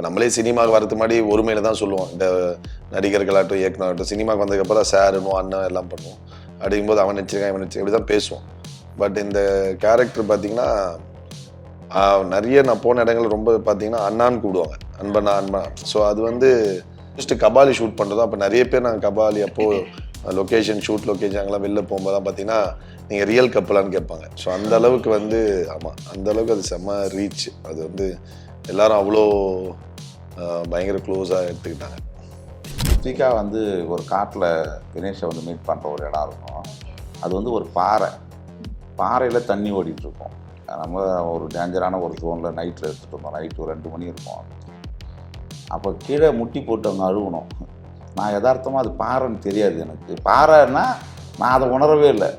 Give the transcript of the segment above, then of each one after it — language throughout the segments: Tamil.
இப்போ நம்மளே சினிமாவுக்கு வரது மாதிரி ஒருமையில தான் சொல்லுவோம். இந்த நடிகர்களாகட்டும் இயக்குனராகட்டும் சினிமாவுக்கு வந்ததுக்கப்புறம் சாருனும் அண்ணன் எல்லாம் பண்ணுவோம். அப்படிங்கும்போது அவன் நினச்சிருக்கான் இவன் நினச்சிருக்கான் இப்படி தான் பேசுவோம். பட் இந்த கேரக்டர் பார்த்தீங்கன்னா நிறைய நான் போன இடங்கள் ரொம்ப பார்த்தீங்கன்னா அண்ணான்னு கூப்பிடுவாங்க. அன்பண்ணா அன்பண்ணா. ஸோ அது வந்து ஜஸ்ட் கபாலி ஷூட் பண்ணுறதோ அப்போ நிறைய பேர் நாங்கள் கபாலி அப்போது லொக்கேஷன் ஷூட் லொக்கேஷன் அங்கெல்லாம் வெளில போகும்போது தான் பார்த்தீங்கன்னா நீங்கள் ரியல் கப்பலான்னு கேட்பாங்க. ஸோ அந்த அளவுக்கு வந்து ஆமாம் அந்த அளவுக்கு அது செம்ம ரீச் அது வந்து எல்லாரும் அவ்வளோ பயங்கர க்ளோஸாக எடுத்துக்கிட்டாங்க. ஸ்ரீகா வந்து ஒரு காட்டில் தினேஷை வந்து மீட் பண்ணுற ஒரு இடம் இருக்கும். அது வந்து ஒரு பாறை. பாறையில் தண்ணி ஓடிட்டுருக்கோம் நம்ம ஒரு டேஞ்சரான ஒரு ஜோனில் நைட்டில் எடுத்துகிட்டு வந்தோம். நைட்டு ஒரு ரெண்டு மணி இருக்கும். அப்போ கீழே முட்டி போட்டு அவங்க அழுகணும். நான் யதார்த்தமாக அது பாறைன்னு தெரியாது எனக்கு. பாறைன்னா நான் அதை உணரவே இல்லை.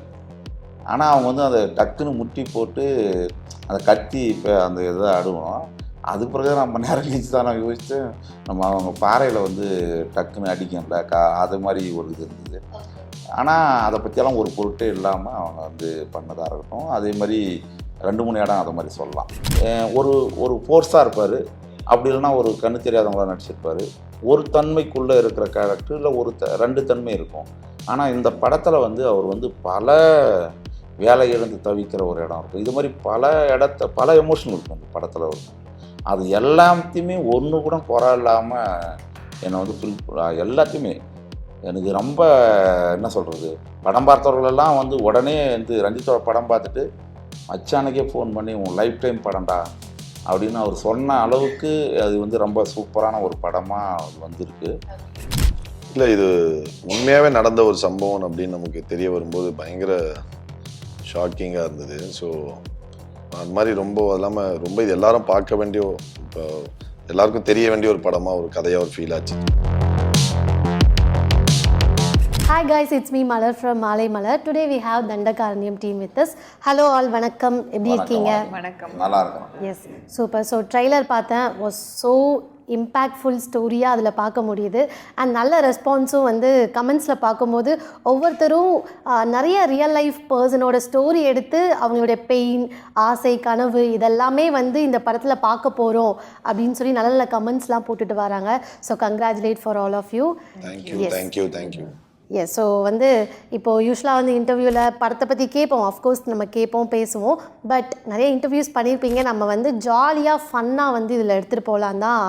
ஆனால் அவங்க வந்து அதை டக்குன்னு முட்டி போட்டு அந்த கத்தி இப்போ அந்த இதை அழுகணும். அது பிறகு நம்ம நேரம் கழிச்சு தான் நான் யோசித்து நம்ம அவங்க பாறையில் வந்து டக்குன்னு அடிக்கல கா அது மாதிரி ஒரு இது இருந்தது. ஆனால் அதை பற்றியெல்லாம் ஒரு பொருட்டே இல்லாமல் அவங்க வந்து பண்ணதாக இருக்கட்டும். அதே மாதிரி ரெண்டு மூணு இடம் அதை மாதிரி சொல்லலாம். ஒரு ஒரு ஃபோர்ஸாக இருப்பார். அப்படி இல்லைன்னா ஒரு கண்ணு தெரியாதவங்களாக நடிச்சிருப்பார். ஒரு தன்மைக்குள்ளே இருக்கிற கேரக்டர் இல்லை ஒரு த ரெண்டு தன்மை இருக்கும். ஆனால் இந்த படத்தில் வந்து அவர் வந்து பல வேலை இழந்து தவிக்கிற ஒரு இடம் இருக்கும். இது மாதிரி பல இடத்த பல எமோஷன் இருக்கும் இந்த படத்தில் இருக்கும் அது எல்லாத்தையுமே ஒன்று கூட குறை இல்லாமல் என்னை வந்து ஃபில் எல்லாத்தையுமே எனக்கு ரொம்ப என்ன சொல்கிறது படம் பார்த்தவர்களெல்லாம் வந்து உடனே வந்து ரஞ்சித்தோட படம் பார்த்துட்டு மச்சானுக்கே ஃபோன் பண்ணி உன் லைஃப் டைம் படம்டா அப்படின்னு அவர் சொன்ன அளவுக்கு அது வந்து ரொம்ப சூப்பரான ஒரு படமாக வந்திருக்கு. இல்லை இது உண்மையாகவே நடந்த ஒரு சம்பவம் அப்படின்னு நமக்கு தெரிய வரும்போது பயங்கர ஷாக்கிங்காக இருந்தது. ஸோ அது மாதிரி ரொம்ப இல்லாமல் ரொம்ப இது எல்லாரும் பார்க்க வேண்டிய இப்போ எல்லாருக்கும் தெரிய வேண்டிய ஒரு படமாக ஒரு கதையாக ஒரு ஃபீல் ஆச்சு. Hi guys, it's me Malar from Malay Malar. Today we have Dandakaranyam team with us. Hello all, வணக்கம். எப்படி இருக்கீங்க? வணக்கம். நல்லா இருக்கும். எஸ் சூப்பர் ஸோ ட்ரைலர் பார்த்தேன். வாஸ் ஸோ இம்பேக்ட்ஃபுல் ஸ்டோரியாக அதில் பார்க்க முடியுது. அண்ட் நல்ல ரெஸ்பான்ஸும் வந்து கமெண்ட்ஸில் பார்க்கும்போது ஒவ்வொருத்தரும் நிறைய ரியல் லைஃப் பர்சனோட ஸ்டோரி எடுத்து அவங்களுடைய பெயின் ஆசை கனவு இதெல்லாமே வந்து இந்த படத்தில் பார்க்க போகிறோம் அப்படின்னு சொல்லி நல்ல நல்ல கமெண்ட்ஸ்லாம் போட்டுட்டு வராங்க. So congratulate for all of you thank you thank you thank you yes so வந்து இப்போது யூஸ்வலாக வந்து இன்டர்வியூவில் படத்தை பற்றி கேட்போம். அஃப்கோர்ஸ் நம்ம கேட்போம் பேசுவோம். பட் நிறைய இன்டர்வியூஸ் பண்ணியிருப்பீங்க நம்ம வந்து ஜாலியாக ஃபன்னாக வந்து இதில் எடுத்துகிட்டு போகலாம் தான்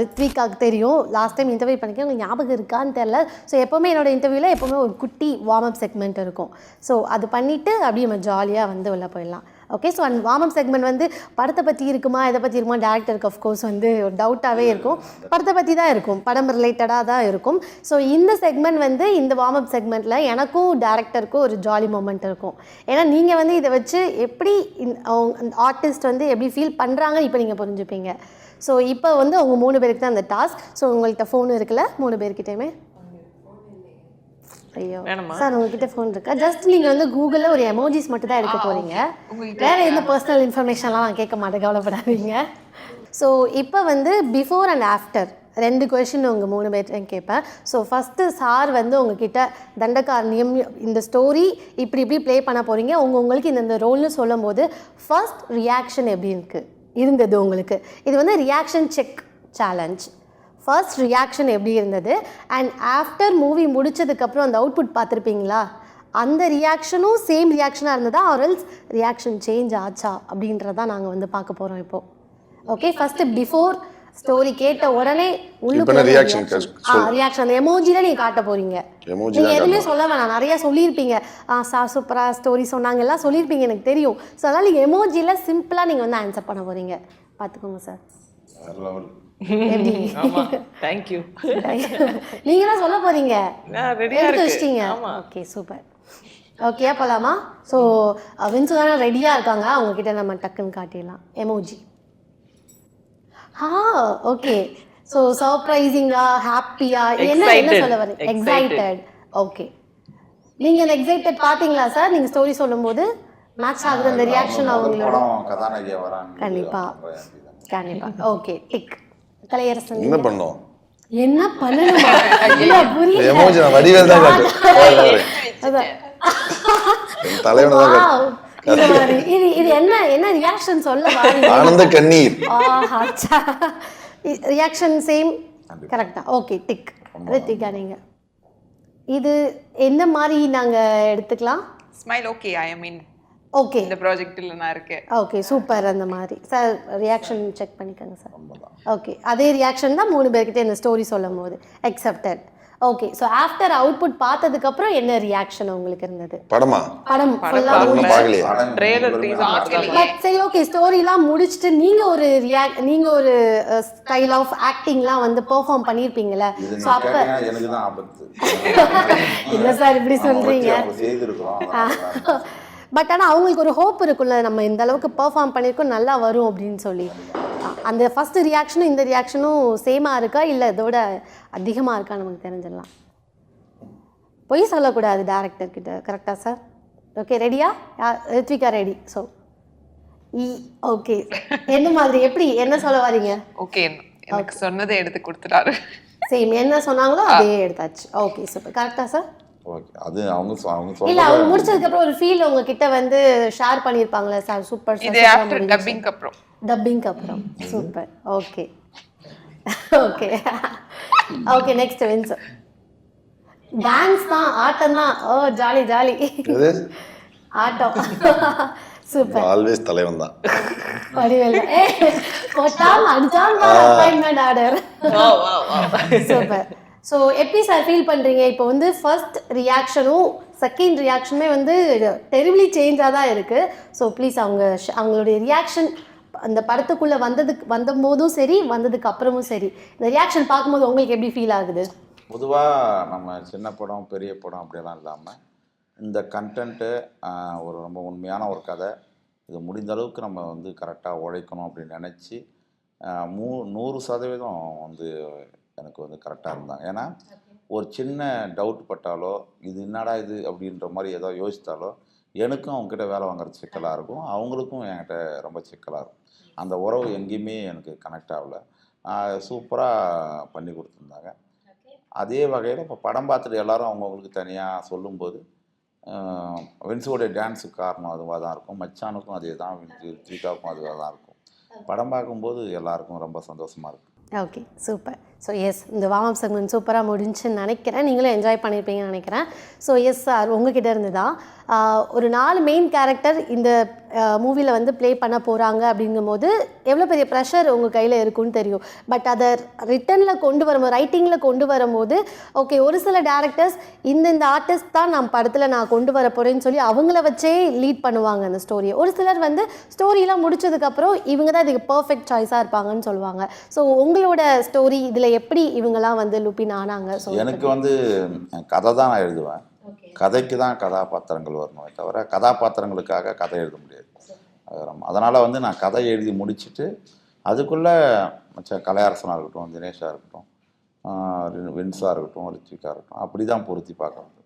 ரித்விகாக்கு தெரியும். லாஸ்ட் டைம் இன்டர்வியூ பண்ணிக்க உங்களுக்கு ஞாபகம் இருக்கான்னு தெரில ஸோ எப்போவுமே என்னோடய இன்டர்வியூவில் எப்போவுமே ஒரு குட்டி வார்ம் அப் செக்மெண்ட் இருக்கும். ஸோ அது பண்ணிவிட்டு அப்படியே நம்ம ஜாலியாக வந்து உள்ளே போயிடலாம். Okay so and warm up segment வந்து படத்தை பற்றி இருக்குமா? இதை பற்றி இருக்குமா? டேரக்டருக்கு அஃப்கோர்ஸ் வந்து ஒரு டவுட்டாகவே இருக்கும். படத்தை பற்றி தான் இருக்கும். படம் ரிலேட்டடாக தான் இருக்கும். ஸோ இந்த செக்மெண்ட் வந்து இந்த வார்ம் அப் செக்மெண்ட்டில் எனக்கும் டேரக்டருக்கும் ஒரு ஜாலி மூமெண்ட் இருக்கும். ஏன்னா நீங்கள் வந்து இதை வச்சு எப்படி ஆர்டிஸ்ட் வந்து எப்படி ஃபீல் பண்ணுறாங்க இப்போ நீங்கள் புரிஞ்சுப்பீங்க. ஸோ இப்போ வந்து அவங்க மூணு பேருக்கு தான் அந்த டாஸ்க் ஸோ உங்கள்கிட்ட ஃபோன் இருக்குல்ல? மூணு பேர்கிட்டயுமே? ஐயோ? சார் உங்ககிட்ட ஃபோன் இருக்கா? ஜஸ்ட் நீங்கள் வந்து கூகுளில் ஒரு எமோஜிஸ் மட்டும் தான் எடுக்க போகிறீங்க வேற எந்த பர்சனல் இன்ஃபர்மேஷன்லாம் நான் கேட்க மாட்டேன் கவலைப்படாதீங்க. ஸோ இப்போ வந்து பிஃபோர் அண்ட் ஆஃப்டர் ரெண்டு கொஷின் உங்கள் மூணு பேர்ட்டையும் கேட்பேன். ஸோ ஃபஸ்ட்டு சார் வந்து உங்ககிட்ட தண்டகாரணியம் இந்த ஸ்டோரி இப்படி இப்படி ப்ளே பண்ண போகிறீங்க உங்க உங்களுக்கு இந்த இந்த ரோல்னு சொல்லும்போது ஃபர்ஸ்ட் ரியாக்ஷன் எப்படி இருக்கு? இருந்தது உங்களுக்கு. இது வந்து reaction check challenge first reaction எப்படி இருந்தது? அண்ட் ஆஃப்டர் மூவி முடிச்சதுக்கப்புறம் அந்த அவுட்புட் பார்த்துருப்பீங்களா? அந்த ரியாக்ஷனும் சேம் ரியாக்ஷனாக இருந்ததா? ஆர்எல்ஸ் ரியாக்ஷன் சேஞ்ச் ஆச்சா? அப்படின்றதான் நாங்கள் வந்து பார்க்க போகிறோம் இப்போ. ஓகே ஃபஸ்ட்டு பிஃபோர் ஸ்டோரி கேட்ட உடனே என்ன reaction. ஆ ரியாக்ஷன் அந்த எமோஜில நீங்க காட்ட போறீங்க. Emoji நீங்க எதுவுமே சொல்ல வேணாம். நிறைய சொல்லியிருப்பீங்க. ஆ சா சூப்பரா ஸ்டோரி சொன்னாங்க. எல்லாம் சொல்லியிருப்பீங்க எனக்கு தெரியும். ஸோ அதனால நீங்க எமோஜில சிம்பிளா நீங்க வந்து ஆன்சர் பண்ண போறீங்க. பார்த்துக்கோங்க சார் தேங்க்யூ நீங்க தான் சொல்ல போறீங்க. நான் ரெடியா எடுத்து வச்சிட்டீங்க. ஆமா. ஓகே சூப்பர் ஓகே போலாமா? ஸோ வின்சு தானே ரெடியாக இருக்காங்க. அவங்க கிட்ட நம்ம டக்குன்னு காட்டிடலாம். எமோஜி ஆ ஓகே ஸோ சர்ப்ரைசிங்கா ஹாப்பியா என்ன என்ன. சொல்ல வரீங்க. எக்ஸைட்டட் ஓகே நீங்க அந்த எக்ஸைட்டட் பாத்தீங்களா சார் நீங்க ஸ்டோரி சொல்லும்போது மேட்ச் ஆகுது அந்த ரியாக்ஷன் அவங்களோட. படம் கதாநாயகியா வராங்க. கண்டிப்பா. கண்டிப்பா. ஓகே டிக் கலையரசன் என்ன பண்ணோம்? என்ன பண்ணணுமா? வடிவேல் தான் தலைவனை. இது இது என்ன என்ன ரியாக்ஷன் சொல்ல ஆனந்த கண்ணீர். Reaction same. கரெக்டா ஓகே டிக் ரித்திகா நீங்கள் இது என்ன மாதிரி நாங்கள் எடுத்துக்கலாம்? Smile okay I mean okay இந்த ப்ராஜெக்டில் நான் இருக்கேன். ஓகே சூப்பர் அந்த மாதிரி. சார் ரியாக்ஷன் செக் பண்ணிக்கோங்க சார் ஓகே அதே ரியாக்ஷன் தான் மூணு பேர்கிட்ட இந்த ஸ்டோரி சொல்லும் போது accepted okay so after output பார்த்ததுக்கப்புறம் என்ன ரியாக்ஷன் உங்களுக்கு இருந்தது? படமா? படம் சரி ஓகே ஸ்டோரிலாம் முடிச்சுட்டு நீங்கள் ஒரு ரியாக்ட் நீங்கள் ஒரு ஸ்டைல் ஆஃப் ஆக்டிங்லாம் வந்து பெர்ஃபார்ம் பண்ணியிருப்பீங்கல்ல இது ஸோ அப்போ கேட்டீங்கன்னா எனக்கு தான் ஆபத்து. இல்லை சார் இப்படி நம்ம பட் ஆனால் அவங்களுக்கு ஒரு ஹோப் இருக்குல்ல நம்ம இந்த அளவுக்கு பெர்ஃபார்ம் பண்ணியிருக்கோம் நல்லா வரும் அப்படின்னு சொல்லி. அந்த ஃபர்ஸ்ட் ரியாக்ஷனும் இந்த ரியாக்ஷனும் சேமாக இருக்கா? இல்லை இதோட அதிகமாக இருக்கா? நமக்கு தெரிஞ்சிடலாம். பொய் சொல்லக்கூடாது டேரக்டர் கிட்ட. கரெக்டாக சார் ஓகே ரெடியா ரித்விகா ரெடி ஸோ ஓகே என்ன மாதிரி எப்படி என்ன சொல்ல வரீங்க? ஓகே எனக்கு சொன்னதை எடுத்து கொடுத்துட்டாரு. சேம் என்ன சொன்னாங்களோ அதே எடுத்தாச்சு. ஓகே சூப்பர் கரெக்டாக சார் ஓகே அது அவங்க அவங்க இல்ல அவங்க முடிச்சதுக்கப்புறம் ஒரு ஃபீல் உங்ககிட்ட வந்து ஷேர் பண்ணியிருப்பாங்களே சார் சூப்பர் இது ஆஃப்டர் டப்பிங்க்கு அப்புறம். டப்பிங்க்கு அப்புறம் super okay okay okay next wins dance தான் ஆட்டம் தான். ஓ ஜாலி ஜாலி ஆட்டம். சூப்பர் ஆல்வேஸ் தலைவன் தான். வடிவேல். ஏ போட்டாம் அடிச்சாம் அப்பாயின்மெண்ட் ஆர்டர் சூப்பர் ஸோ எப்படி சார் ஃபீல் பண்ணுறீங்க இப்போ வந்து ஃபர்ஸ்ட் ரியாக்ஷனும் செகண்ட் ரியாக்ஷனுமே வந்து டெரிபிளி சேஞ்சாக தான் இருக்குது ஸோ ப்ளீஸ் அவங்க அவங்களுடைய ரியாக்ஷன் அந்த படத்துக்குள்ளே வந்ததுக்கு வந்தபோதும் சரி வந்ததுக்கு அப்புறமும் சரி. இந்த ரியாக்ஷன் பார்க்கும்போது உங்களுக்கு எப்படி ஃபீல் ஆகுது? பொதுவாக நம்ம சின்ன படம் பெரிய படம் அப்படிலாம் இல்லாமல் இந்த கண்டென்ட்டு ஒரு ரொம்ப உண்மையான ஒரு கதை. இது முடிந்த அளவுக்கு நம்ம வந்து கரெக்டாக உழைக்கணும் அப்படின்னு நினச்சி மூ நூறு சதவீதம் வந்து எனக்கு வந்து கரெக்டாக இருந்தாங்க. ஏன்னா ஒரு சின்ன டவுட் பட்டாலோ இது என்னடா இது அப்படின்ற மாதிரி ஏதோ யோசித்தாலோ எனக்கும் அவங்ககிட்ட வேலை வாங்குறது சிக்கலாக இருக்கும். அவங்களுக்கும் என்கிட்ட ரொம்ப சிக்கலாக இருக்கும். அந்த உறவு எங்கேயுமே எனக்கு கனெக்ட் ஆகல. சூப்பராக பண்ணி கொடுத்துருந்தாங்க. அதே வகையில் இப்போ படம் பார்த்துட்டு எல்லாரும் அவங்கவுங்களுக்கு தனியாக சொல்லும்போது வின்ஸோடைய டான்ஸுக்கு காரணம் அதுவாக தான் இருக்கும். மச்சானுக்கும் அதே தான். த்ரீகாவுக்கும் அதுவாக தான் இருக்கும். படம் பார்க்கும்போது எல்லாருக்கும் ரொம்ப சந்தோஷமாக இருக்கும் ஓகே. சூப்பர். ஸோ எஸ் இந்த வார்ம் செக்மெண்ட் சூப்பராக முடிஞ்சுன்னு நினைக்கிறேன். நீங்களும் என்ஜாய் பண்ணியிருப்பீங்கன்னு நினைக்கிறேன். ஸோ எஸ் சார் உங்ககிட்ட இருந்து தான் ஒரு நாலு மெயின் கேரக்டர் இந்த மூவியில் வந்து ப்ளே பண்ண போகிறாங்க அப்படிங்கும்போது எவ்வளோ பெரிய ப்ரெஷர் உங்கள் கையில் இருக்குன்னு தெரியும். பட் அதை ரிட்டனில் கொண்டு வரும்போது ரைட்டிங்கில் கொண்டு வரும்போது ஓகே ஒரு சில டேரக்டர்ஸ் இந்த இந்த ஆர்டிஸ்ட் தான் நான் படத்தில் நான் கொண்டு வர போகிறேன்னு சொல்லி அவங்கள வச்சே லீட் பண்ணுவாங்க அந்த ஸ்டோரியை ஒரு சிலர் வந்து ஸ்டோரியெலாம் முடிச்சதுக்கப்புறம் இவங்க தான் இதுக்கு பர்ஃபெக்ட் சாய்ஸாக இருப்பாங்கன்னு சொல்லுவாங்க. ஸோ உங்களோட ஸ்டோரி இதில் எப்படி இவங்கெல்லாம் வந்து லுப்பின் ஆனாங்க? ஸோ எனக்கு வந்து கதை தான் நான் எழுதுவேன். கதைக்கு தான் கதாபாத்திரங்கள் வரணுமே தவிர கதாபாத்திரங்களுக்காக கதை எழுத முடியாது. அதனால் வந்து நான் கதை எழுதி முடிச்சுட்டு அதுக்குள்ளே கலையரசனாக இருக்கட்டும் தினேஷாக இருக்கட்டும் வின்ஸாக இருக்கட்டும் ரித்விகா இருக்கட்டும் அப்படி தான் பொருத்தி பார்க்கறது.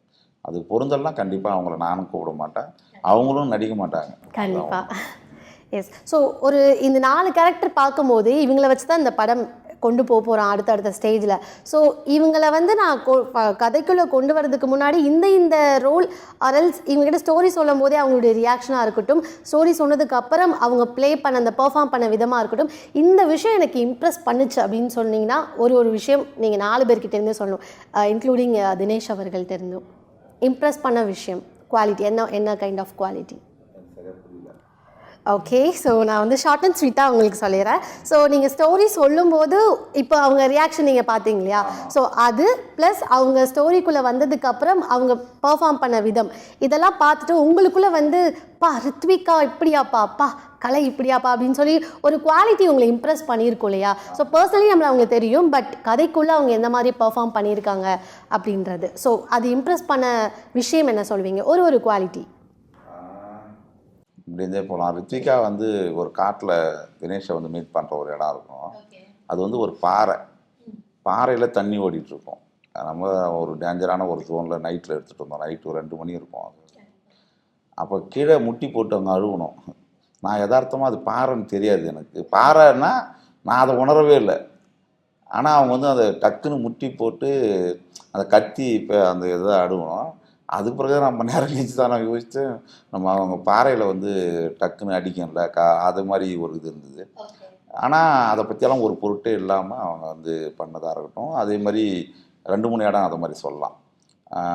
அது பொருந்தல்லாம் கண்டிப்பாக அவங்கள நானும் கூப்பிட மாட்டேன். அவங்களும் நடிக்க மாட்டாங்க. கண்டிப்பாக எஸ் ஸோ ஒரு இந்த நாலு கேரக்டர் பார்க்கும்போது இவங்கள வச்சு தான் இந்த படம் கொண்டு போக போகிறோம் அடுத்தடுத்த ஸ்டேஜில் ஸோ இவங்களை வந்து நான் கொ- கதைக்குள்ளே கொண்டு வரதுக்கு முன்னாடி இந்த இந்த ரோல் அரல்ஸ் இவங்ககிட்ட ஸ்டோரி சொல்லும் போதே அவங்களுடைய ரியாக்ஷனாக இருக்கட்டும். ஸ்டோரி சொன்னதுக்கு அப்புறம் அவங்க ப்ளே பண்ண அந்த பெர்ஃபார்ம் பண்ண விதமாக இருக்கட்டும். இந்த விஷயம் எனக்கு இம்ப்ரெஸ் பண்ணுச்சு அப்படின்னு சொன்னீங்கன்னா ஒரு ஒரு விஷயம் நீங்கள் நாலு பேர்கிட்டேருந்தே சொல்லணும். இன்க்ளூடிங் தினேஷ் அவர்கள்ட்டேருந்தும் இம்ப்ரெஸ் பண்ண விஷயம் குவாலிட்டி என்ன என்ன kind of quality okay so நான் வந்து ஷார்ட் அண்ட் ஸ்வீட்டாக உங்களுக்கு சொல்லிடுறேன். ஸோ நீங்கள் ஸ்டோரி சொல்லும்போது இப்போ அவங்க ரியாக்ஷன் நீங்கள் பார்த்தீங்க இல்லையா? ஸோ அது ப்ளஸ் அவங்க ஸ்டோரிக்குள்ளே வந்ததுக்கப்புறம் அவங்க பர்ஃபார்ம் பண்ண விதம். இதெல்லாம் பார்த்துட்டு உங்களுக்குள்ளே வந்து பா ரித்விகா இப்படியாப்பா அப்பா கலை இப்படியாப்பா அப்படின்னு சொல்லி ஒரு குவாலிட்டி உங்களை இம்ப்ரெஸ் பண்ணியிருக்கோம் இல்லையா? ஸோ பர்சனலி நம்மளை அவங்களுக்கு தெரியும் பட் கதைக்குள்ளே அவங்க எந்த மாதிரி பெர்ஃபார்ம் பண்ணியிருக்காங்க அப்படின்றது. ஸோ அது இம்ப்ரெஸ் பண்ண விஷயம் என்ன சொல்வீங்க? ஒரு ஒரு குவாலிட்டி இப்படி இருந்தே போகலாம். ரித்விகா வந்து ஒரு காட்டில் தினேஷை வந்து மீட் பண்ணுற ஒரு இடம் இருக்கும். அது வந்து ஒரு பாறை. பாறையில் தண்ணி ஓடிட்டு இருக்கும் நம்ம ஒரு டேஞ்சரான ஒரு ஜோனில் நைட்டில் எடுத்துகிட்டு வந்தோம். நைட்டு ஒரு ரெண்டு மணி இருக்கும் அது. அப்போ கீழே முட்டி போட்டு அவங்க அழுகணும். நான் யதார்த்தமாக அது பாறைன்னு தெரியாது எனக்கு. பாறைன்னா நான் அதை உணரவே இல்லை. ஆனால் அவங்க வந்து அதை டக்குன்னு முட்டி போட்டு அதை கத்தி இப்போ அந்த இதை அழுகணும். அது பிறகு நம்ம நேரம் கழிச்சு தான் நான் யோசித்து நம்ம அவங்க பாறையில் வந்து டக்குன்னு அடிக்கும்ல கா அது மாதிரி ஒரு இது இருந்தது. ஆனால் அதை பற்றியெல்லாம் ஒரு பொருட்டே இல்லாமல் அவங்க வந்து பண்ணதாக இருக்கட்டும். அதே மாதிரி ரெண்டு மூணு இடம் அதை மாதிரி சொல்லலாம்.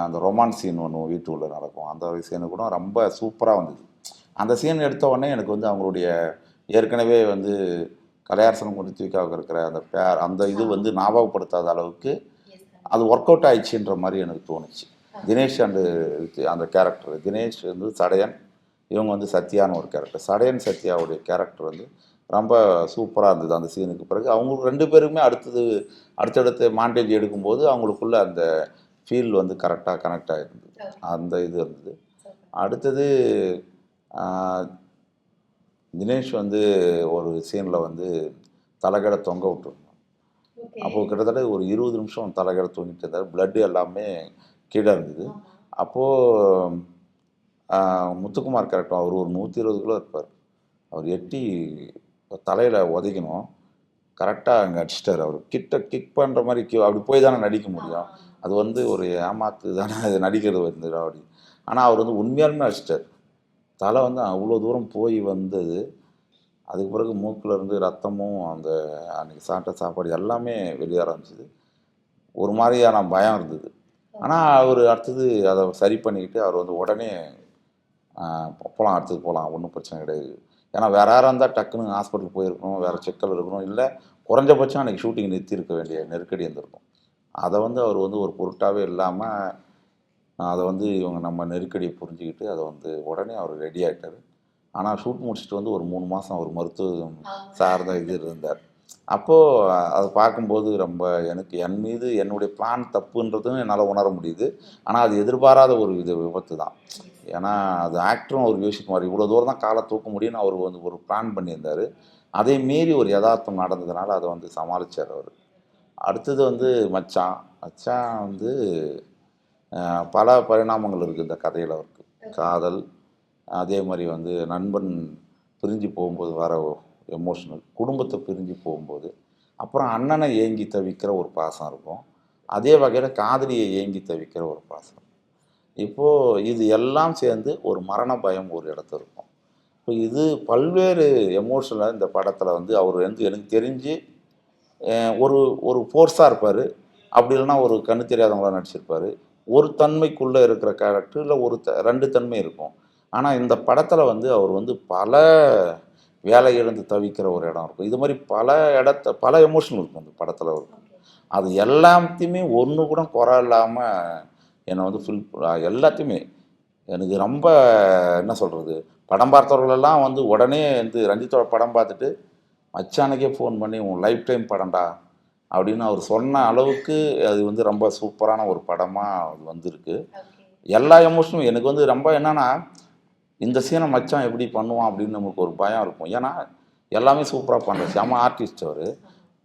அந்த ரொமான்ஸ் சீன் ஒன்று வீட்டுக்குள்ளே நடக்கும். அந்த சீனு கூட ரொம்ப சூப்பராக வந்தது. அந்த சீன் எடுத்த உடனே எனக்கு வந்து அவங்களுடைய ஏற்கனவே வந்து கலையாரசனம் குருத்திக்காவுக்கு இருக்கிற அந்த பேர் அந்த இது வந்து ஞாபகப்படுத்தாத அளவுக்கு அது ஒர்க் அவுட் ஆயிடுச்சுன்ற மாதிரி எனக்கு தோணுச்சு. தினேஷ் அண்டு அந்த கேரக்டர் தினேஷ் வந்து சடையன். இவங்க வந்து சத்யான்னு ஒரு கேரக்டர் சடையன் சத்யாவுடைய கேரக்டர் வந்து ரொம்ப சூப்பராக இருந்தது அந்த சீனுக்கு பிறகு. அவங்க ரெண்டு பேருமே அடுத்தது அடுத்தடுத்த மாண்டேஜ் எடுக்கும்போது அவங்களுக்குள்ள அந்த ஃபீல் வந்து கரெக்டாக கனெக்ட் ஆகிருந்தது அந்த இது இருந்தது. அடுத்தது தினேஷ் வந்து ஒரு சீனில் வந்து தலைகடை தொங்க விட்டுருந்தோம் அப்போது கிட்டத்தட்ட ஒரு இருபது நிமிஷம் தலைகடை தொங்கிட்டு இருந்தார். blood எல்லாமே கீழே இருந்தது. அப்போது முத்துக்குமார் கரெக்டாக அவர் ஒரு நூற்றி இருபது கிலோ இருப்பார். அவர் எட்டி தலையில் உதைக்கணும். கரெக்டாக அங்கே அடிச்சிட்டார் அவர். கிட்ட கிக் பண்ணுற மாதிரி அப்படி போய் தானே நடிக்க முடியும். அது வந்து ஒரு ஏமாத்து தானே அது நடிக்கிறது வந்து அப்படி ஆனால் அவர் வந்து உண்மையாலுமே அடிச்சிட்டார். தலை வந்து அவ்வளோ தூரம் போய் வந்தது. அதுக்கு பிறகு மூக்கில் இருந்து ரத்தமும் அந்த அன்றைக்கி சாப்பிட்ட சாப்பாடு எல்லாமே வெளியே ஆரம்பிச்சது. ஒரு மாதிரியான பயம் இருந்தது. ஆனால் அவர் அடுத்தது அதை சரி பண்ணிக்கிட்டு அவர் வந்து உடனே போகலாம் அடுத்தது போகலாம் ஒன்றும் பிரச்சனை கிடையாது. ஏன்னா வேற யாராக இருந்தால் டக்குன்னு ஹாஸ்பிட்டல் போயிருக்கணும் வேற செக்கல் இருக்கணும் இல்லை குறைஞ்சபட்சம் அன்றைக்கி ஷூட்டிங் நிறுத்தி இருக்க வேண்டிய நெருக்கடி இருந்திருக்கும். அதை வந்து அவர் வந்து ஒரு பொருட்டாவே இல்லாமல் அதை வந்து இவங்க நம்ம நெருக்கடியை புரிஞ்சுக்கிட்டு அதை வந்து உடனே அவர் ரெடி ஆகிட்டார் ஆனால் ஷூட் முடிச்சுட்டு வந்து ஒரு மூணு மாதம் அவர் மருத்துவம் சார்ந்த இது இருந்தார். அப்போது அதை பார்க்கும்போது ரொம்ப எனக்கு என் மீது என்னுடைய பிளான் தப்புன்றதும் என்னால் உணர முடியுது. ஆனால் அது எதிர்பாராத ஒரு இது விபத்து தான். ஏன்னா அது ஆக்டரும் அவர் யோசிக்குமார் இவ்வளோ தூரம் தான் காலை தூக்க முடியும்னு அவர் வந்து ஒரு பிளான் பண்ணியிருந்தார். அதே மீறி ஒரு யதார்த்தம் நடந்ததுனால அதை வந்து சமாளித்தார் அவர். அடுத்தது வந்து மச்சான். மச்சான் வந்து பல பரிணாமங்கள் இருக்குது இந்த கதையில் அவருக்கு. காதல் அதே மாதிரி வந்து நண்பன் பிரிஞ்சு போகும்போது வர எமோஷனல் குடும்பத்தை பிரிஞ்சு போகும்போது அப்புறம் அண்ணனை ஏங்கி தவிக்கிற ஒரு பாசம் இருக்கும். அதே வகையில் காதலியை ஏங்கி தவிக்கிற ஒரு பாசம். இப்போது இது எல்லாம் சேர்ந்து ஒரு மரண பயம் ஒரு இடத்துல இருக்கும். இப்போ இது பல்வேறு எமோஷனில் இந்த படத்தில் வந்து அவர் வந்து எனக்கு தெரிஞ்சு ஒரு ஒரு ஃபோர்ஸாக இருப்பார். அப்படி இல்லைன்னா ஒரு கண்ணு தெரியாதவங்களா நடிச்சிருப்பார். ஒரு தன்மைக்குள்ளே இருக்கிற கேரக்டர் இல்லை ஒரு த ரெண்டு தன்மை இருக்கும். ஆனால் இந்த படத்தில் வந்து அவர் வந்து பல வேலை இழந்து தவிக்கிற ஒரு இடம் இருக்கும். இது மாதிரி பல இடத்த பல எமோஷன் இருக்கும் இந்த படத்தில் இருக்கும் அது எல்லாத்தையுமே ஒன்று கூட குறை இல்லாமல் என்னை வந்து ஃபில் எல்லாத்தையுமே எனக்கு ரொம்ப என்ன சொல்கிறது படம் பார்த்தவர்களெல்லாம் வந்து உடனே வந்து ரஞ்சித்தோட படம் பார்த்துட்டு மச்சானுக்கே ஃபோன் பண்ணி உன் லைஃப் டைம் படம்டா அப்படின்னு அவர் சொன்ன அளவுக்கு அது வந்து ரொம்ப சூப்பரான ஒரு படமாக அது வந்திருக்கு. எல்லா எமோஷனும் எனக்கு வந்து ரொம்ப என்னன்னா இந்த சீனை மச்சான் எப்படி பண்ணுவான் அப்படின்னு நமக்கு ஒரு பயம் இருக்கும். ஏன்னா எல்லாமே சூப்பராக பண்ணுற செம ஆர்டிஸ்ட் அவர்.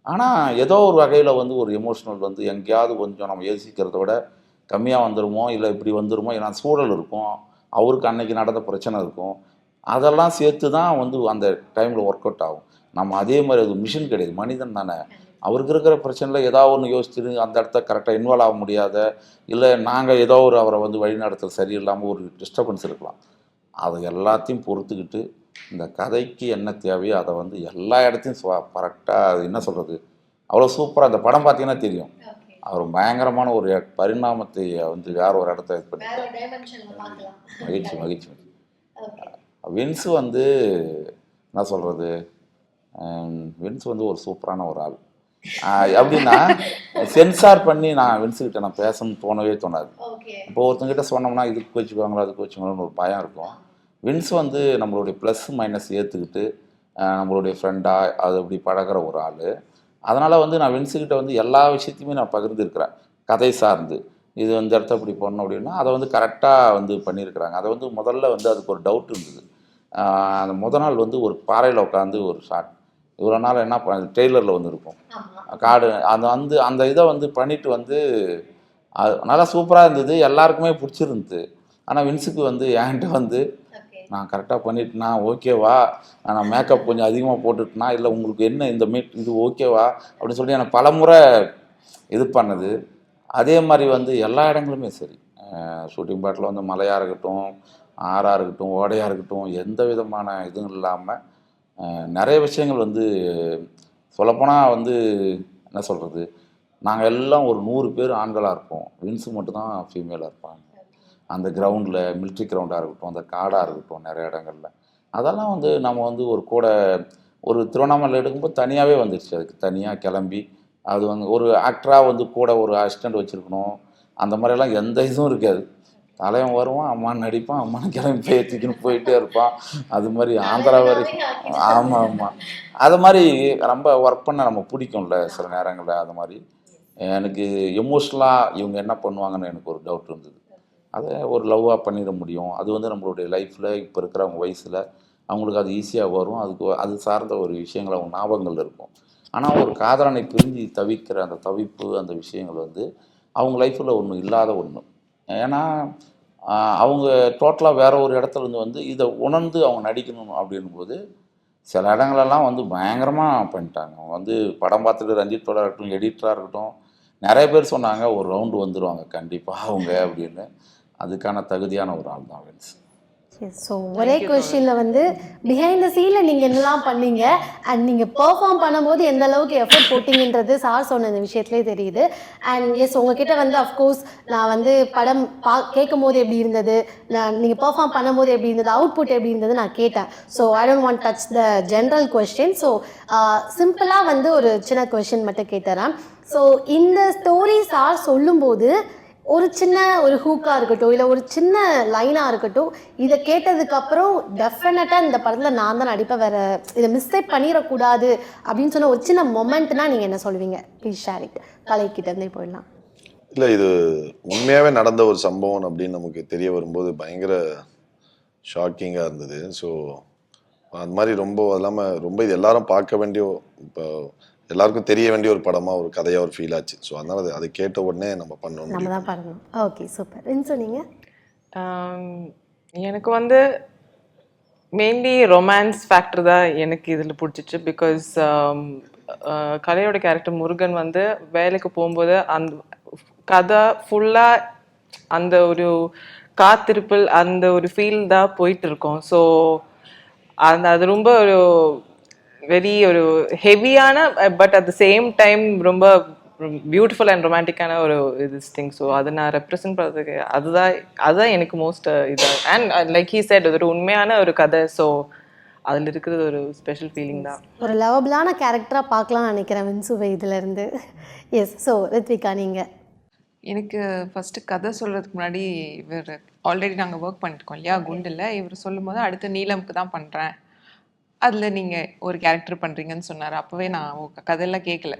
ஆனால் ஏதோ ஒரு வகையில் வந்து ஒரு எமோஷ்னல் வந்து எங்கேயாவது கொஞ்சம் நம்ம யோசிக்கிறத விட கம்மியாக வந்துருமோ இல்லை இப்படி வந்துருமோ ஏன்னா சூழல் இருக்கும். அவருக்கு அன்னைக்கு நடந்த பிரச்சனை இருக்கும். அதெல்லாம் சேர்த்து தான் வந்து அந்த டைமில் ஒர்க் அவுட் ஆகும். நம்ம அதே மாதிரி அது மிஷின் கிடையாது. மனிதன் தானே. அவருக்கு இருக்கிற பிரச்சனையில் ஏதாவது ஒன்று யோசிச்சுட்டு அந்த இடத்த கரெக்டாக இன்வால்வ் ஆக முடியாத இல்லை நாங்கள் ஏதோ ஒரு அவரை வந்து வழிநடத்தல் சரியில்லாமல் ஒரு டிஸ்டர்பன்ஸ் இருக்கலாம். அதை எல்லாத்தையும் பொறுத்துக்கிட்டு இந்த கதைக்கு என்ன தேவையோ அதை வந்து எல்லா இடத்தையும் கரெக்டாக அது என்ன சொல்கிறது அவ்வளோ சூப்பராக அந்த படம் பார்த்தீங்கன்னா தெரியும். அவர் பயங்கரமான ஒரு பரிணாமத்தை வந்து வேற ஒரு இடத்த இது பண்ணி மகிழ்ச்சி மகிழ்ச்சி வின்ஸ் வந்து என்ன சொல்கிறது வின்ஸ் வந்து ஒரு சூப்பரான ஒரு ஆள். எப்படின்னா சென்சார் பண்ணி நான் வின்ஸ் கிட்ட நான் பேசணும்னு தோணவே தோணாது. இப்போ ஒருத்தங்கிட்ட சொன்னோம்னா இதுக்கு வச்சுக்குவாங்களா அதுக்கு வச்சுக்கோங்களோன்னு ஒரு பயம் இருக்கும். வின்ஸ் வந்து நம்மளுடைய ப்ளஸ் மைனஸ் ஏற்றுக்கிட்டு நம்மளுடைய ஃப்ரெண்டாக அது அப்படி பழகுற ஒரு ஆள். அதனால் வந்து நான் வின்ஸுக்கிட்ட வந்து எல்லா விஷயத்தையுமே நான் பகிர்ந்துருக்கிறேன். கதை சார்ந்து. இது இந்த இடத்த இப்படி பண்ணணும் அப்படின்னா அதை வந்து கரெக்டாக வந்து பண்ணியிருக்கிறாங்க. அதை வந்து முதல்ல வந்து அதுக்கு ஒரு டவுட் இருந்தது. அந்த முத நாள் வந்து ஒரு பாறையில் உட்காந்து ஒரு ஷாட் இவ்வளோ நாள் என்ன பண்ண டெய்லரில் வந்து இருக்கும் காடு அந்த வந்து அந்த இதை வந்து பண்ணிட்டு வந்து அது நல்லா சூப்பராக இருந்தது. எல்லாருக்குமே பிடிச்சிருந்தது. ஆனால் வின்ஸுக்கு வந்து என்கிட்ட வந்து நான் கரெக்டாக பண்ணிட்டேனா? ஓகேவா நான் மேக்கப் கொஞ்சம் அதிகமாக போட்டுட்டேனா? இல்லை உங்களுக்கு என்ன இந்த மீட் இது ஓகேவா அப்படின்னு சொல்லி எனக்கு பலமுறை இது பண்ணது. அதே மாதிரி வந்து எல்லா இடங்களுமே சரி. ஷூட்டிங் பாட்டில் வந்து மலையாக இருக்கட்டும் ஆறாக இருக்கட்டும் ஓடையாக இருக்கட்டும் எந்த விதமான இதுவும் இல்லாமல் நிறைய விஷயங்கள் வந்து சொல்லப்போனால் வந்து என்ன சொல்கிறது நாங்கள் எல்லாம் ஒரு நூறு பேர் ஆண்களாக இருப்போம். வின்ஸு மட்டும்தான் ஃபீமேலாக இருப்பாங்க. அந்த கிரவுண்டில் மிலிட்ரி கிரவுண்டாக இருக்கட்டும் அந்த காடாக இருக்கட்டும் நிறைய இடங்கள்ல. அதெல்லாம் வந்து நம்ம வந்து ஒரு கூட ஒரு திருவண்ணாமலை எடுக்கும்போது தனியாகவே வந்துடுச்சு அதுக்கு தனியாக கிளம்பி அது வந்து ஒரு ஆக்டராக வந்து கூட ஒரு அசிஸ்டண்ட் வச்சுருக்கணும். அந்த மாதிரியெல்லாம் எந்த இதுவும் இருக்காது. தலைவன் வருவான் அம்மான்னு நடிப்பான் அம்மான்னு கிளம்பி போய் தூக்கின்னு போயிட்டே இருப்பான். அது மாதிரி ஆந்திரா வரைக்கும் ஆமாம் ஆமாம் அது மாதிரி ரொம்ப ஒர்க் பண்ண நம்ம பிடிக்கும்ல சில நேரங்களில் அது மாதிரி. எனக்கு எமோஷ்னலாக இவங்க என்ன பண்ணுவாங்கன்னு எனக்கு ஒரு டவுட் இருந்தது. அதை ஒரு லவ்வாக பண்ணிட முடியும். அது வந்து நம்மளுடைய லைஃப்பில் இப்போ இருக்கிறவங்க வயசில் அவங்களுக்கு அது ஈஸியாக வரும். அதுக்கு அது சார்ந்த ஒரு விஷயங்கள் அவங்க ஞாபகங்கள் இருக்கும். ஆனால் ஒரு காதலனை பிரிஞ்சு தவிக்கிற அந்த தவிப்பு அந்த விஷயங்கள் வந்து அவங்க லைஃப்பில் ஒன்றும் இல்லாத ஒன்று ஏன்னா அவங்க டோட்டலாக வேற ஒரு இடத்துல இருந்து வந்து இதை உணர்ந்து அவங்க நடிக்கணும் அப்படின்போது சில இடங்களெல்லாம் வந்து பயங்கரமாக பண்ணிட்டாங்க. வந்து படம் பார்த்துட்டு ரஞ்சித்தோட இருக்கட்டும் எடிட்டராக இருக்கட்டும் நிறைய பேர் சொன்னாங்க ஒரு ரவுண்டு வந்துடுவாங்க கண்டிப்பாக அவங்க அப்படின்னு. அதுக்கான தகுதியான ஒரு ஆள் தான் வின்ஸ் ஸோ ஒரே கொஸ்டினில் வந்து பிஹைண்ட் த சீனில் நீங்கள் என்னெல்லாம் பண்ணீங்க? அண்ட் நீங்கள் பெர்ஃபார்ம் பண்ணும்போது எந்த அளவுக்கு எஃபர்ட் போட்டிங்கன்றது சார் சொன்ன இந்த விஷயத்துலேயே தெரியுது. அண்ட் எஸ் உங்ககிட்ட வந்து அஃப்கோர்ஸ் நான் வந்து படம் பா கேட்கும் போது எப்படி இருந்தது? நான் நீங்கள் பெர்ஃபார்ம் பண்ணும்போது எப்படி இருந்தது? அவுட்புட் எப்படி இருந்தது? நான் கேட்டேன். So I don't want touch the general question so சிம்பிளாக வந்து ஒரு சின்ன கொஸ்டின் மட்டும் கேட்டுறேன் ஸோ இந்த ஸ்டோரி சார் சொல்லும்போது ஒரு சின்ன ஒரு ஹூக்காக இருக்கட்டும் இல்லை ஒரு சின்ன லைனாக இருக்கட்டும் இதை கேட்டதுக்கப்புறம் டெஃபினட்டாக இந்த படத்தில் நான் தான் நடிப்பேன். வேற இதை மிஸ்டேக் பண்ணிடக்கூடாது அப்படின்னு சொன்ன ஒரு சின்ன மொமெண்ட்னா நீங்கள் என்ன சொல்லுவீங்க? ப்ளீஸ் ஷேர் இட் கலைக்கிட்ட இருந்தே போயிடலாம். இல்லை இது உண்மையாகவே நடந்த ஒரு சம்பவம் அப்படின்னு நமக்கு தெரிய வரும்போது பயங்கர ஷாக்கிங்காக இருந்தது. ஸோ அது மாதிரி ரொம்ப இல்லாமல் ரொம்ப இது எல்லாரும் பார்க்க வேண்டிய இப்போ எல்லாருக்கும் தெரிய வேண்டிய ஒரு படமாக ஒரு கதையாக ஒரு ஃபீல் ஆச்சு. ஸோ அதனால் அது அதை கேட்ட உடனே நம்ம பண்ணணும் நம்ம தான் பண்ணணும். ஓகே சூப்பர் என்ன சொன்னீங்க எனக்கு வந்து மெயின்லி ரொமான்ஸ் ஃபேக்டர் தான் எனக்கு இதில் பிடிச்சிச்சு. பிகாஸ் கலையோட கேரக்டர் முருகன் வந்து வேலைக்கு போகும்போது அந்த கதை ஃபுல்லாக அந்த ஒரு காத்திருப்பில் அந்த ஒரு ஃபீல் தான் போயிட்டு இருக்கோம். ஸோ அந்த அது ரொம்ப ஒரு வெரி ஒரு ஹெவியான but at the same time ரொம்ப பியூட்டிஃபுல் அண்ட் ரொமான்டிக்கான ஒரு இது திங் ஸோ அதை நான் ரெப்ரசென்ட் பண்ணுறதுக்கு அதுதான் அதுதான் எனக்கு மோஸ்ட் இது. அண்ட் லைக் ஹீ said அது ஒரு உண்மையான ஒரு கதை. ஸோ அதில் இருக்கிறது ஒரு ஸ்பெஷல் ஃபீலிங் தான். ஒரு லவபிளான கேரக்டராக பார்க்கலாம்னு நினைக்கிறேன் வின்சுவை இதுலேருந்து. எஸ் ஸோ ரித்விகா நீங்கள் எனக்கு ஃபர்ஸ்ட் கதை சொல்றதுக்கு முன்னாடி இவர் ஆல்ரெடி நாங்கள் ஒர்க் பண்ணிருக்கோம் இல்லையா குண்டில். இவர் சொல்லும்போது அடுத்து நீலமுக்கு தான் பண்ணுறேன் அதில் நீங்கள் ஒரு கேரக்டர் பண்ணுறீங்கன்னு சொன்னார். அப்போவே நான் கதையெல்லாம் கேட்கல.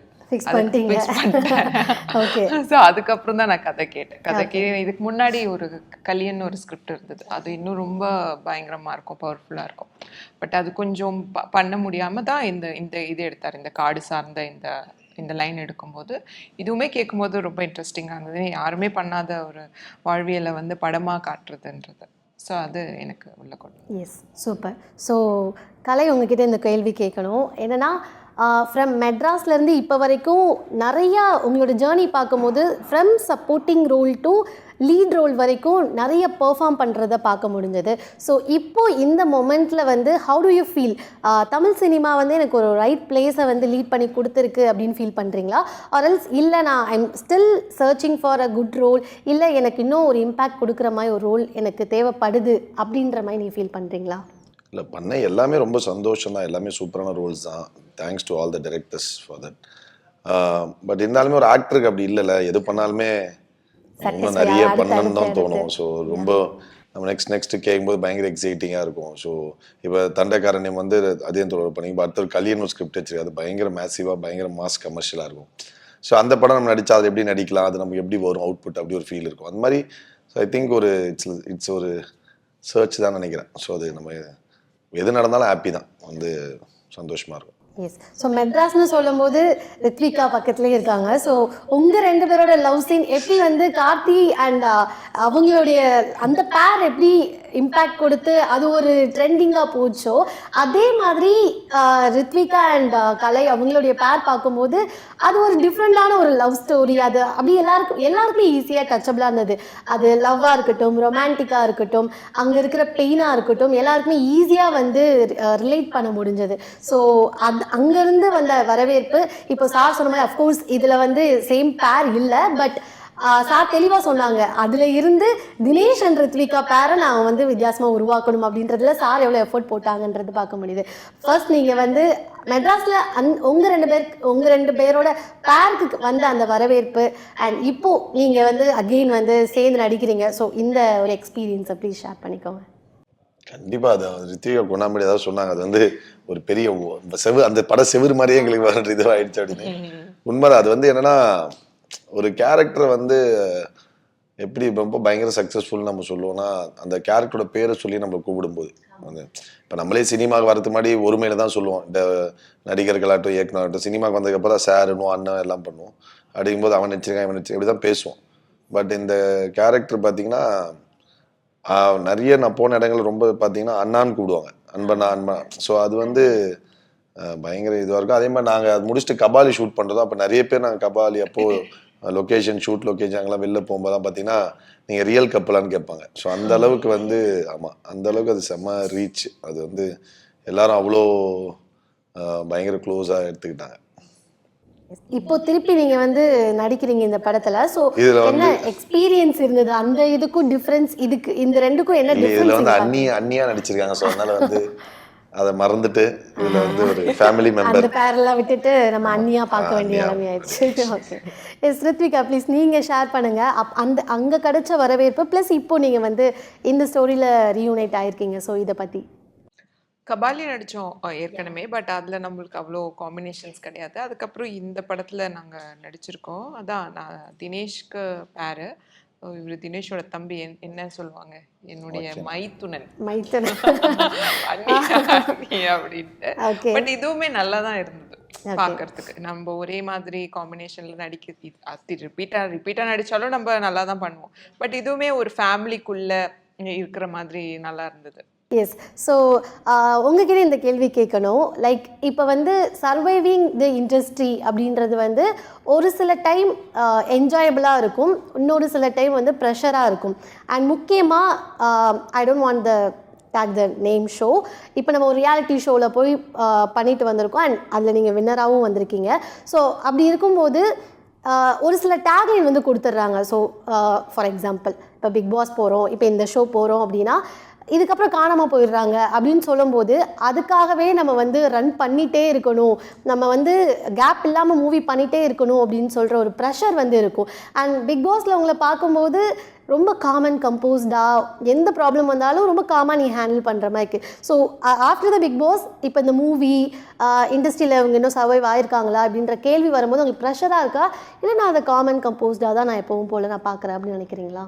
ஸோ அதுக்கப்புறம் தான் நான் கதை கேட்டேன். கதை கே இதுக்கு முன்னாடி ஒரு கலியன் ஒரு ஸ்கிரிப்ட் இருந்தது. அது இன்னும் ரொம்ப பயங்கரமாக இருக்கும் பவர்ஃபுல்லாக இருக்கும். பட் அது கொஞ்சம் ப- பண்ண முடியாமல் தான் இந்த இந்த இது எடுத்தார். இந்த காடு சார்ந்த இந்த இந்த லைன் எடுக்கும்போது இதுவுமே கேட்கும்போது ரொம்ப இன்ட்ரெஸ்டிங்காக இருந்தது. யாருமே பண்ணாத ஒரு வாழ்வியலை வந்து படமாக காட்டுறதுன்றது. ஸோ அது எனக்கு உள்ள கொண்டு எஸ் சூப்பர் ஸோ கலை உங்ககிட்ட இந்த கேள்வி கேட்கணும். என்னென்னா ஃப்ரம் மெட்ராஸ்லேருந்து இப்போ வரைக்கும் நிறையா உங்களோட ஜேர்னி பார்க்கும்போது from supporting role to lead role வரைக்கும் நிறைய பெர்ஃபார்ம் பண்ணுறத பார்க்க முடிஞ்சது. ஸோ இப்போ இந்த மொமெண்ட்டில் வந்து how do you feel Tamil cinema வந்து எனக்கு ஒரு ரைட் பிளேஸை வந்து லீட் பண்ணி கொடுத்துருக்கு அப்படின்னு ஃபீல் பண்ணுறீங்களா ஆர்எல்ஸ் இல்லை நான் I'm still searching for a good role இல்லை எனக்கு இன்னும் ஒரு இம்பேக்ட் கொடுக்குற மாதிரி ஒரு ரோல் எனக்கு தேவைப்படுது அப்படின்ற மாதிரி நீ ஃபீல் பண்ணுறீங்களா இல்லை பண்ண எல்லாமே ரொம்ப சந்தோஷம் தான். எல்லாமே சூப்பரான ரோல்ஸ் தான். Thanks to all the directors for that but இருந்தாலுமே ஒரு ஆக்டருக்கு அப்படி இல்லைல்ல. எது பண்ணாலுமே Satisfy நிறைய பண்ணணும்னு தான் தோணும். ஸோ ரொம்ப நம்ம நெக்ஸ்ட் நெக்ஸ்ட் கேட்கும்போது பயங்கர எக்ஸைட்டிங்காக இருக்கும். ஸோ இப்போ தண்டைக்காரண்யம் வந்து அதே தொடர் பண்ணி இப்போ அடுத்த ஒரு கல்யாணம் ஸ்கிரிப்ட் வச்சிருக்கு அது பயங்கர மேசிவாக பயங்கர மாஸ் கமர்ஷியலாக இருக்கும். ஸோ அந்த படம் நம்ம நடிச்சா அது எப்படி நடிக்கலாம்? அது நமக்கு எப்படி வரும்? அவுட்புட் அப்படி ஒரு ஃபீல் இருக்கும். அந்த மாதிரி ஸோ ஐ திங்க் ஒரு இட்ஸ் இட்ஸ் ஒரு சர்ச் தான் நினைக்கிறேன். ஸோ அது நம்ம எது நடந்தாலும் ஹாப்பி தான். வந்து சந்தோஷமா இருக்கும். எஸ் ஸோ மெட்ராஸ்னு சொல்லும்போது ரித்விகா பக்கத்துலேயே இருக்காங்க. ஸோ உங்கள் ரெண்டு பேரோட லவ் சீன் எப்படி வந்து கார்த்தி அண்ட் uh, அவங்களுடைய அந்த பேர் எப்படி இம்பேக்ட் கொடுத்து அது ஒரு ட்ரெண்டிங்காக போச்சோ அதே மாதிரி ரித்விகா அண்ட் கலை அவங்களுடைய பேர் பார்க்கும்போது அது ஒரு டிஃப்ரெண்டான ஒரு லவ் ஸ்டோரி அது அப்படி எல்லாருக்கும் எல்லாருக்குமே ஈஸியாக டச்சபிளாக இருந்தது. அது லவ்வாக இருக்கட்டும் ரொமான்டிக்காக இருக்கட்டும் அங்கே இருக்கிற பெயினாக இருக்கட்டும் எல்லாருக்குமே ஈஸியாக வந்து ரிலேட் பண்ண முடிஞ்சது. ஸோ அது அங்கேருந்து வந்த வரவேற்பு இப்போ சார் சொன்ன மாதிரி அஃப்கோர்ஸ் இதில் வந்து சேம் பேர் இல்லை பட் சார் தெளிவாக சொன்னாங்க. அதில் இருந்து தினேஷ் அண்ட் ரித்விகா பேரை நான் வந்து வித்தியாசமாக உருவாக்கணும் அப்படின்றதுல சார் எவ்வளோ எஃபோர்ட் போட்டாங்கன்றது பார்க்க முடியுது. ஃபர்ஸ்ட் நீங்கள் வந்து மெட்ராஸில் அந் உங்கள் ரெண்டு பேர் உங்கள் ரெண்டு பேரோட பேருக்கு வந்த அந்த வரவேற்பு அண்ட் இப்போ நீங்கள் வந்து அகெயின் வந்து சேர்ந்து நடிக்கிறீங்க. ஸோ இந்த ஒரு எக்ஸ்பீரியன்ஸை ப்ளீஸ் ஷேர் பண்ணிக்கோங்க. கண்டிப்பா அது ரித்விகா கொண்டாமடி ஏதாவது சொன்னாங்க. அது வந்து ஒரு பெரிய செவு அந்த பட செவுரு மாதிரியே எங்களுக்கு வர இதுவாயிடுச்சு அப்படின்னு. உண்மைதான் அது வந்து என்னன்னா ஒரு கேரக்டரை வந்து எப்படி ரொம்ப பயங்கர சக்ஸஸ்ஃபுல் நம்ம சொல்லுவோம்னா அந்த கேரக்டரோட பேரை சொல்லி நம்ம கூப்பிடும்போது. அந்த இப்போ நம்மளே சினிமாவுக்கு வரதுக்கு முன்னாடி ஒருமையில தான் சொல்லுவோம். இந்த நடிகர்களாகட்டும் இயக்குனராகட்டும் சினிமாவுக்கு வந்ததுக்கப்புறம் தான் அண்ணன் எல்லாம் பண்ணுவோம். அப்படிங்கும்போது அவன் நடிச்சிருக்கான் இவன் நடிச்சிருக்கான் இப்படி தான் பேசுவோம். பட் இந்த கேரக்டர் பார்த்தீங்கன்னா நிறைய நான் போன இடங்கள் ரொம்ப பார்த்தீங்கன்னா அண்ணான்னு கூப்பிடுவாங்க. அன்பண்ணா அன்பா ஸோ அது வந்து பயங்கர இதுவாக இருக்கும். அதே மாதிரி நாங்கள் அது முடிச்சுட்டு கபாலி ஷூட் பண்ணுறதோ அப்போ நிறைய பேர் நாங்கள் கபாலி அப்போது லொக்கேஷன் ஷூட் லொக்கேஷன் அங்கெல்லாம் வெளில போகும்போதெல்லாம் பார்த்தீங்கன்னா நீங்கள் ரியல் கப்பலான்னு கேட்பாங்க. ஸோ அந்த அளவுக்கு வந்து ஆமாம் அந்த அளவுக்கு அது செம்ம ரீச் அது வந்து எல்லாரும் அவ்வளோ பயங்கர க்ளோஸாக எடுத்துக்கிட்டாங்க. இப்போ திருப்பி நீங்க வந்து நடிக்கிறீங்க இந்த படத்துல. இதுல என்ன எக்ஸ்பீரியன்ஸ் இருந்தது? அந்த இதுக்கும் டிஃபரன்ஸ் இதுக்கு இந்த ரெண்டுக்கும் என்ன இதில் வந்து அண்ணி அண்ணியாக நடிச்சிருக்காங்க. ஸோ அதனால வந்து அதை மறந்துட்டு இதில் வந்து ஒரு ஃபேமிலி மெம்பர் அந்த பேரெல்லாம் விட்டுட்டு நம்ம அண்ணியா பார்க்க வேண்டிய அண்ணியா. நிலைமை ஆயிடுச்சு. ஓகே எஸ் ரித்விகா ப்ளீஸ் நீங்க ஷேர் பண்ணுங்க. அப் அந்த அங்க கிடைச்ச வரவேற்பு ப்ளஸ் இப்போ நீங்க வந்து இந்த ஸ்டோரியில ரீயூனைட் ஆயிருக்கீங்க. ஸோ இதை பத்தி. கபாலி நடித்தோம் ஏற்கனவே பட் அதில் நம்மளுக்கு அவ்வளோ காம்பினேஷன்ஸ் கிடையாது. அதுக்கப்புறம் இந்த படத்தில் நாங்கள் நடிச்சிருக்கோம். அதான் நான் தினேஷ்க்கு பேரு இவர் தினேஷோட தம்பி என்- என்ன சொல்லுவாங்க? என்னுடைய மைத்துனன். மைத்தன் அண்ணி அண்ணி அப்படின்ட்டு. பட் இதுவுமே நல்லா தான் இருந்தது பார்க்கறதுக்கு நம்ம ஒரே மாதிரி காம்பினேஷன்ல நடிக்க ரிப்பீட்டா ரிப்பீட்டா நடிச்சாலும் நம்ம நல்லா தான் பண்ணுவோம். பட் இதுவுமே ஒரு ஃபேமிலிக்குள்ள இருக்கிற மாதிரி நல்லா இருந்தது. எஸ் ஸோ uh, உங்ககிட்ட இந்த கேள்வி கேட்கணும். லைக் இப்போ வந்து சர்வைவிங் தி இண்டஸ்ட்ரி அப்படின்றது வந்து ஒரு சில டைம் என்ஜாயபிளாக uh, இருக்கும். இன்னொரு சில டைம் வந்து ப்ரெஷராக இருக்கும். அண்ட் முக்கியமாக I don't want the take the name show இப்போ நம்ம ஒரு ரியாலிட்டி ஷோவில் போய் uh, பண்ணிட்டு வந்திருக்கோம். அண்ட் அதில் நீங்கள் வின்னராகவும் வந்திருக்கீங்க. ஸோ அப்படி இருக்கும்போது ஒரு சில டேக்லைன் வந்து கொடுத்துட்றாங்க. ஸோ ஃபார் எக்ஸாம்பிள் இப்போ பிக் பாஸ் போகிறோம் இப்போ இந்த ஷோ போகிறோம் அப்படின்னா இதுக்கப்புறம் காணாமல் போயிடுறாங்க அப்படின்னு சொல்லும்போது அதுக்காகவே நம்ம வந்து ரன் பண்ணிகிட்டே இருக்கணும். நம்ம வந்து கேப் இல்லாமல் மூவி பண்ணிகிட்டே இருக்கணும் அப்படின்னு சொல்கிற ஒரு ப்ரெஷர் வந்து இருக்கும். அண்ட் பிக் பாஸில் உங்களை பார்க்கும்போது ரொம்ப காமன் கம்போஸ்டாக எந்த ப்ராப்ளம் வந்தாலும் ரொம்ப காமாக நீ ஹேண்டில் பண்ணுற மாதிரி இருக்குது so after the Bigg Boss இப்போ இந்த மூவி இண்டஸ்ட்ரியில் இவங்க இன்னும் சர்வைவ் ஆயிருக்காங்களா அப்படின்ற கேள்வி வரும்போது உங்களுக்கு ப்ரெஷராக இருக்கா? இல்லை நான் அதை காமன் கம்போஸ்டாக தான் நான் எப்பவும் போல் நான் பார்க்குறேன் அப்படின்னு நினைக்கிறீங்களா?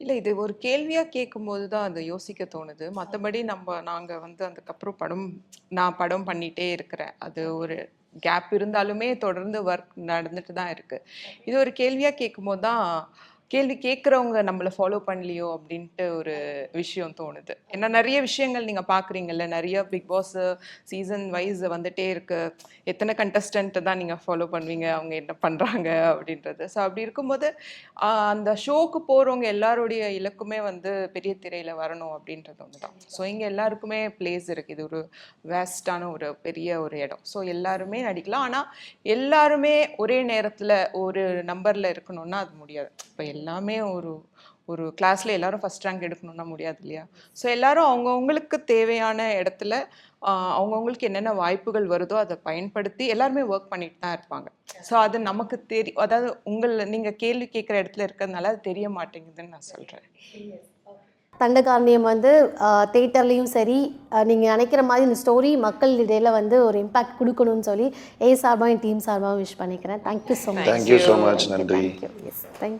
இல்ல இது ஒரு கேள்வியா கேட்கும்போது தான் அதை யோசிக்க தோணுது. மற்றபடி நம்ம நாங்க வந்து அதுக்கப்புறம் படம் நான் படம் பண்ணிட்டே இருக்கிறேன். அது ஒரு கேப் இருந்தாலுமே தொடர்ந்து ஒர்க் நடந்துட்டு தான் இருக்கு. இது ஒரு கேள்வியா கேட்கும்போது தான் கேள்வி கேட்குறவங்க நம்மளை ஃபாலோ பண்ணலையோ அப்படின்ட்டு ஒரு விஷயம் தோணுது. ஏன்னா நிறைய விஷயங்கள் நீங்கள் பார்க்குறீங்கல்ல நிறைய பிக் பாஸ் சீசன் வைஸ் வந்துட்டே இருக்கு. எத்தனை கண்டஸ்டன்ட் தான் நீங்கள் ஃபாலோ பண்ணுவீங்க? அவங்க என்ன பண்ணுறாங்க அப்படின்றது. ஸோ அப்படி இருக்கும்போது அந்த ஷோக்கு போகிறவங்க எல்லாருடைய இலக்குமே வந்து பெரிய திரையில் வரணும் அப்படின்றது ஒன்று தான் ஸோ இங்கே எல்லாருக்குமே பிளேஸ் இருக்குது இது ஒரு வேஸ்டான ஒரு பெரிய ஒரு இடம். ஸோ எல்லாருமே நடிக்கலாம். ஆனால் எல்லாருமே ஒரே நேரத்தில் ஒரு நம்பரில் இருக்கணும்னா அது முடியாது. இப்போ எல்லாமே ஒரு ஒரு கிளாஸில் எல்லாரும் ஃபஸ்ட் ரேங்க் எடுக்கணும்னா முடியாது இல்லையா? ஸோ எல்லாரும் அவங்கவுங்களுக்கு தேவையான இடத்துல அவங்கவங்களுக்கு என்னென்ன வாய்ப்புகள் வருதோ அதை பயன்படுத்தி எல்லாருமே ஒர்க் பண்ணிட்டு தான் இருப்பாங்க. ஸோ அது நமக்கு தெரியும் அதாவது உங்களை நீங்கள் கேள்வி கேட்குற இடத்துல இருக்கிறதுனால அது தெரிய மாட்டேங்குதுன்னு நான் சொல்கிறேன் தண்டகாரணியம் வந்து தேட்டர்லேயும் சரி நீங்கள் நினைக்கிற மாதிரி இந்த ஸ்டோரி மக்கள் இடையில வந்து ஒரு இம்பாக்ட் கொடுக்கணும்னு சொல்லி ஏ சார்பாக என் டீம் சார்பாக விஷ் பண்ணிக்கிறேன். Thank you so much thank you so much நன்றி தேங்க்யூ எஸ் தேங்க்